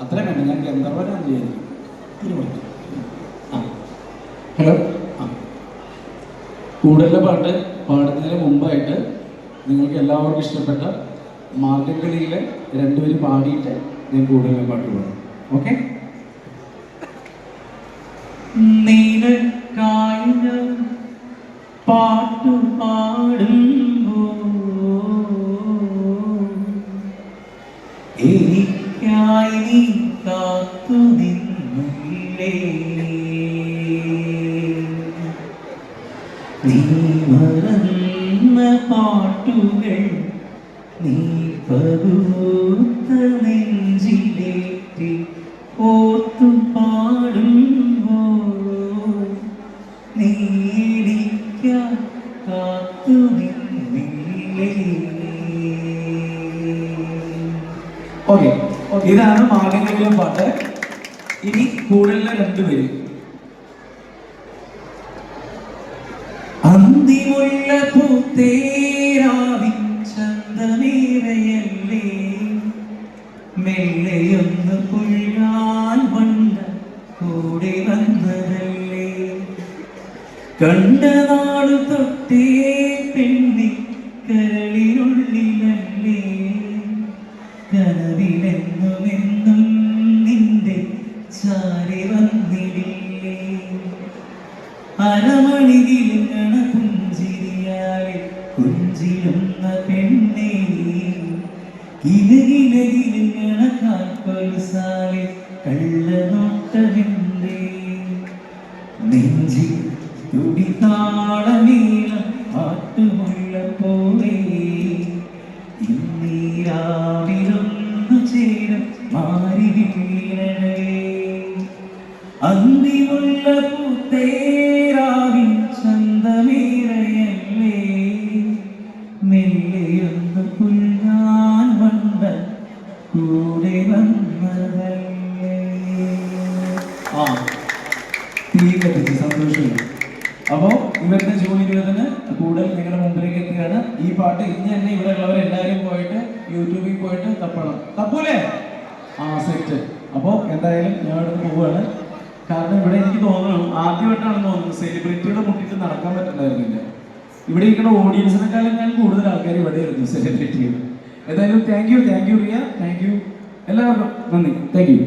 അത്ര കണ്ട. ഞാൻ ഗന്ധർവനാണ് വിചാരിക്കും ആ. ഹലോ. ആ. കൂടുതലെ പാട്ട് പാടുന്നതിന് മുമ്പായിട്ട് നിങ്ങൾക്ക് എല്ലാവർക്കും ഇഷ്ടപ്പെട്ട മാർഗംകളിയിലെ രണ്ടുപേരും പാടിയിട്ട് ഞാൻ കൂടുതലെ പാട്ട് പാടും. ഓക്കെ? നീനക്കായ പാട്ടു പാടുമ്പോ എനിക്കായി നീ കാത്തു നിന്നില്ലേ നീ മറന്ന പാട്ടുകൾ നീ പകുത്ത നെഞ്ചിലേറ്റി ഓർത്തു പാടുമ്പോ നീ എനിക്കാ കാത്തു നിന്നില്ലേ ഓക്കെ. ഇതാണ് മാർഗങ്ങളിലെ പാട്ട്. ഇനി കൂടുതലെ രണ്ടുപേര്. അന്തിമുള്ള പൂത്തേരാവിൻ കണ്ട നാട് തൊട്ടേ പെണ്ണി കരളിനുള്ളിലല്ലേ അരമണികിലുങ്ങണ പുഞ്ചിരിയാലെ കുഞ്ചിടുന്ന പെണ്ണേ കിലകിലകിലുങ്ങണ കാൽക്കൊലുസാലെ കള്ളനോട്ടമെന്തേ നെഞ്ചിൽ അന്തിമുള്ള പൂത്തേരാവിൻ ചന്തമേറയല്ലേ? മെല്ലെയൊന്ന് പുല്ലാൻ വണ്ട കൂടെ വന്നതല്ലേ? ആ തീ കത്തിച്ച് അപ്പോൾ ഇവരുടെ ജൂൺ ഇരുപതിന് കൂടുതൽ നിങ്ങളുടെ മുമ്പിലേക്ക് എത്തുകയാണ്. ഈ പാട്ട് ഇന്ന് തന്നെ ഇവിടെ ഉള്ളവരെല്ലാവരും പോയിട്ട് യൂട്യൂബിൽ പോയിട്ട് തപ്പണം. തപ്പൂലേ? ആ സെറ്റ്. അപ്പോൾ എന്തായാലും ഞാൻ ഇവിടെ പോവുകയാണ്. കാരണം ഇവിടെ എനിക്ക് തോന്നുന്നു ആദ്യമായിട്ടാണ് തോന്നുന്നത് സെലിബ്രിറ്റിയുടെ മുട്ടിട്ട് നടക്കാൻ പറ്റുന്നുണ്ടായിരുന്നില്ല ഇവിടെ ഇരിക്കുന്ന ഓഡിയൻസിനെക്കാളും ഞാൻ കൂടുതൽ ആൾക്കാർ ഇവിടെ ആയിരുന്നു സെലിബ്രിറ്റികൾ ഏതായാലും thank you thank you Riya. Thank you എല്ലാവർക്കും നന്ദി. Thank you